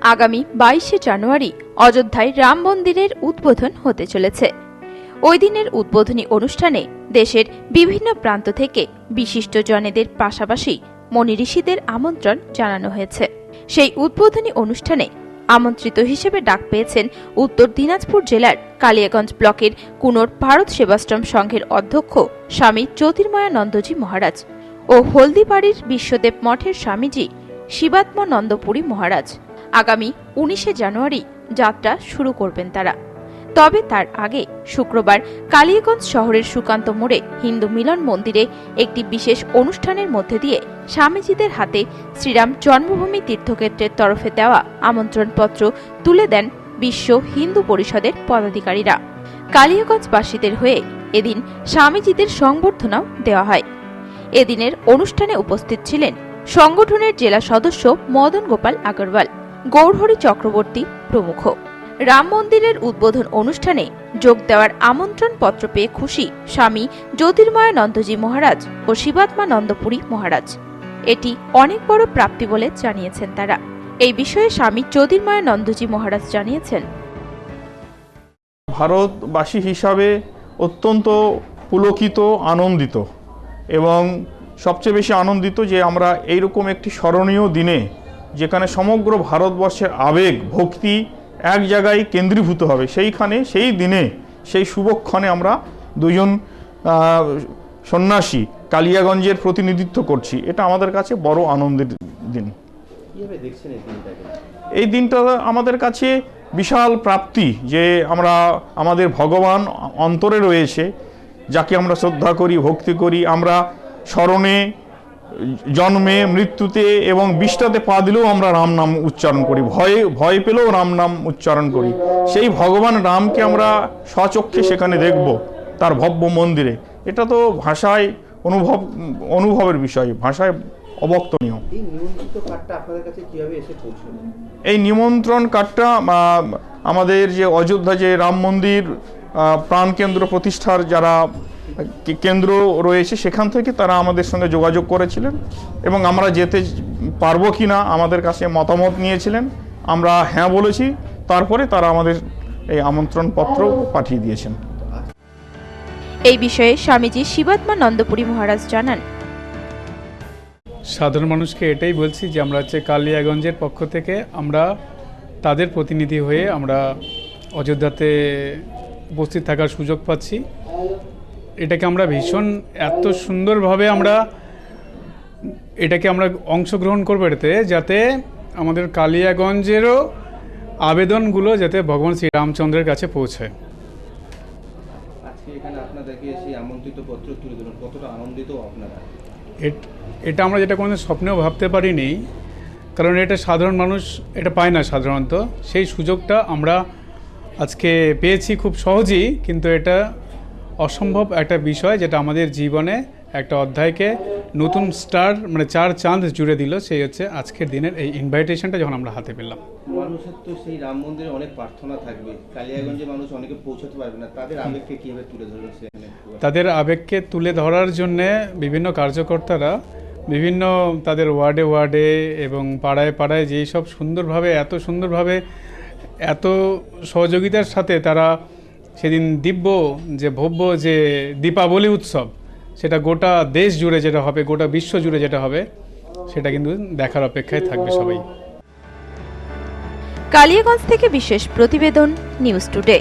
আগামী বাইশে জানুয়ারি অযোধ্যায় রাম মন্দিরের উদ্বোধন হতে চলেছে। ওই দিনের উদ্বোধনী অনুষ্ঠানে দেশের বিভিন্ন প্রান্ত থেকে বিশিষ্ট জনেদের পাশাপাশি মনি ঋষিদের আমন্ত্রণ জানানো হয়েছে। সেই উদ্বোধনী অনুষ্ঠানে আমন্ত্রিত হিসেবে ডাক পেয়েছেন উত্তর দিনাজপুর জেলার কালিয়াগঞ্জ ব্লকের কুনোর ভারত সেবাশ্রম সংঘের অধ্যক্ষ স্বামী জ্যোতির্ময়ানন্দজি মহারাজ ও হলদিবাড়ির বিশ্বদেব মঠের স্বামীজি শিবাত্মানন্দপুরী মহারাজ। আগামী উনিশে জানুয়ারি যাত্রা শুরু করবেন তারা। তবে তার আগে শুক্রবার কালিয়াগঞ্জ শহরের সুকান্ত মোড়ে হিন্দু মিলন মন্দিরে একটি বিশেষ অনুষ্ঠানের মধ্যে দিয়ে স্বামীজিদের হাতে শ্রীরাম জন্মভূমি তীর্থক্ষেত্রের তরফে দেওয়া আমন্ত্রণপত্র তুলে দেন বিশ্ব হিন্দু পরিষদের পদাধিকারীরা। কালিয়াগঞ্জবাসীদের হয়ে এদিন স্বামীজিদের সংবর্ধনাও দেওয়া হয়। এদিনের অনুষ্ঠানে উপস্থিত ছিলেন সংগঠনের জেলা সদস্য মদন গোপাল আগরওয়াল, গৌরহরি চক্রবর্তী প্রমুখ। রাম মন্দিরের উদ্বোধন অনুষ্ঠানে যোগ দেওয়ার আমন্ত্রণ পত্র পেয়ে খুশি স্বামী জ্যোতির্ময়ানন্দজি মহারাজ ও শিবাত্মা নন্দপুরী মহারাজ। এটি অনেক বড় প্রাপ্তি বলে জানিয়েছেন তারা। এই বিষয়ে স্বামী জ্যোতির্ময়ানন্দজি মহারাজ জানিয়েছেন। ভারতবাসী হিসাবে অত্যন্ত পুলকিত, আনন্দিত এবং সবচেয়ে বেশি আনন্দিত যে আমরা এইরকম একটি স্মরণীয় দিনে যেখানে সমগ্র ভারতবর্ষের আবেগ, ভক্তি এক জায়গায় কেন্দ্রীভূত হবে। সেইখানে সেই দিনে সেই শুভক্ষণে আমরা দুজন সন্ন্যাসী কালিয়াগঞ্জের প্রতিনিধিত্ব করছি। এটা আমাদের কাছে বড় আনন্দের দিন। এই দিনটা আমাদের কাছে বিশাল প্রাপ্তি যে আমরা আমাদের ভগবান অন্তরে রয়েছে যাকে আমরা শ্রদ্ধা করি ভক্তি করি আমরা স্মরণে জন্মে মৃত্যুতে এবং বিষ্টাতে পা দিলেও আমরা রাম নাম উচ্চারণ করি। ভয়ে ভয় পেলেও রাম নাম উচ্চারণ করি। সেই ভগবান রামকে আমরা স্বচক্ষে সেখানে দেখব তার ভব্য মন্দিরে। এটা তো ভাষায় অনুভব অনুভবের বিষয় ভাষায় অবক্তনীয়। এই নিমন্ত্রণ কার্ডটা আমাদের যে অযোধ্যা যে রাম মন্দির প্রাণকেন্দ্র প্রতিষ্ঠার যারা কেন্দ্র রয়েছে সেখান থেকে তারা আমাদের সঙ্গে যোগাযোগ করেছিলেন এবং আমরা যেতে পারব কি না আমাদের কাছে মতামত নিয়েছিলেন। আমরা হ্যাঁ বলেছি তারপরে তারা আমাদের এই আমন্ত্রণ পত্র পাঠিয়ে দিয়েছেন। এই বিষয়ে স্বামীজি শিবাত্মা নন্দপুরী মহারাজ জানান। সাধারণ মানুষকে এটাই বলছি যে আমরা হচ্ছে কালিয়াগঞ্জের পক্ষ থেকে আমরা তাদের প্রতিনিধি হয়ে আমরা অযোধ্যাতে উপস্থিত থাকার সুযোগ পাচ্ছি। এটাকে আমরা ভীষণ এত সুন্দরভাবে আমরা এটাকে আমরা অংশগ্রহণ করব এটাতে যাতে আমাদের কালিয়াগঞ্জেরও আবেদনগুলো যাতে ভগবান শ্রীরামচন্দ্রের কাছে পৌঁছায় এটা আমরা যেটা কোনো স্বপ্নেও ভাবতে পারিনি কারণ এটা সাধারণ মানুষ এটা পায় না সাধারণত। সেই সুযোগটা আমরা আজকে পেয়েছি খুব সহজেই কিন্তু এটা অসম্ভব একটা বিষয় যেটা আমাদের জীবনে একটা অধ্যায়কে নতুন স্টার মানে চার চাঁদ জুড়ে দিল সেই হচ্ছে আজকের দিনের এই ইনভাইটেশনটা যখন আমরা হাতে পেলাম। মানুষের তো সেই রাম মন্দিরে অনেক প্রার্থনা থাকবে। কালিয়াগঞ্জে মানুষ অনেকে পৌঁছাতে পারবে না। তাদের আবেগকে কীভাবে তুলে সেখানে তাদের আবেগকে তুলে ধরার জন্যে বিভিন্ন কার্যকর্তারা বিভিন্ন তাদের ওয়ার্ডে ওয়ার্ডে এবং পাড়ায় পাড়ায় যেই সব সুন্দরভাবে এত সুন্দরভাবে এত সহযোগিতার সাথে তারা সেদিন দিব্য যে ভব্য যে দীপাবলি উৎসব, সেটা গোটা দেশ জুড়ে যেটা হবে, গোটা বিশ্ব জুড়ে যেটা হবে, সেটা কিন্তু দেখার অপেক্ষায় থাকবে সবাই। কালিয়াগঞ্জ থেকে বিশেষ প্রতিবেদন, নিউজ টুডে।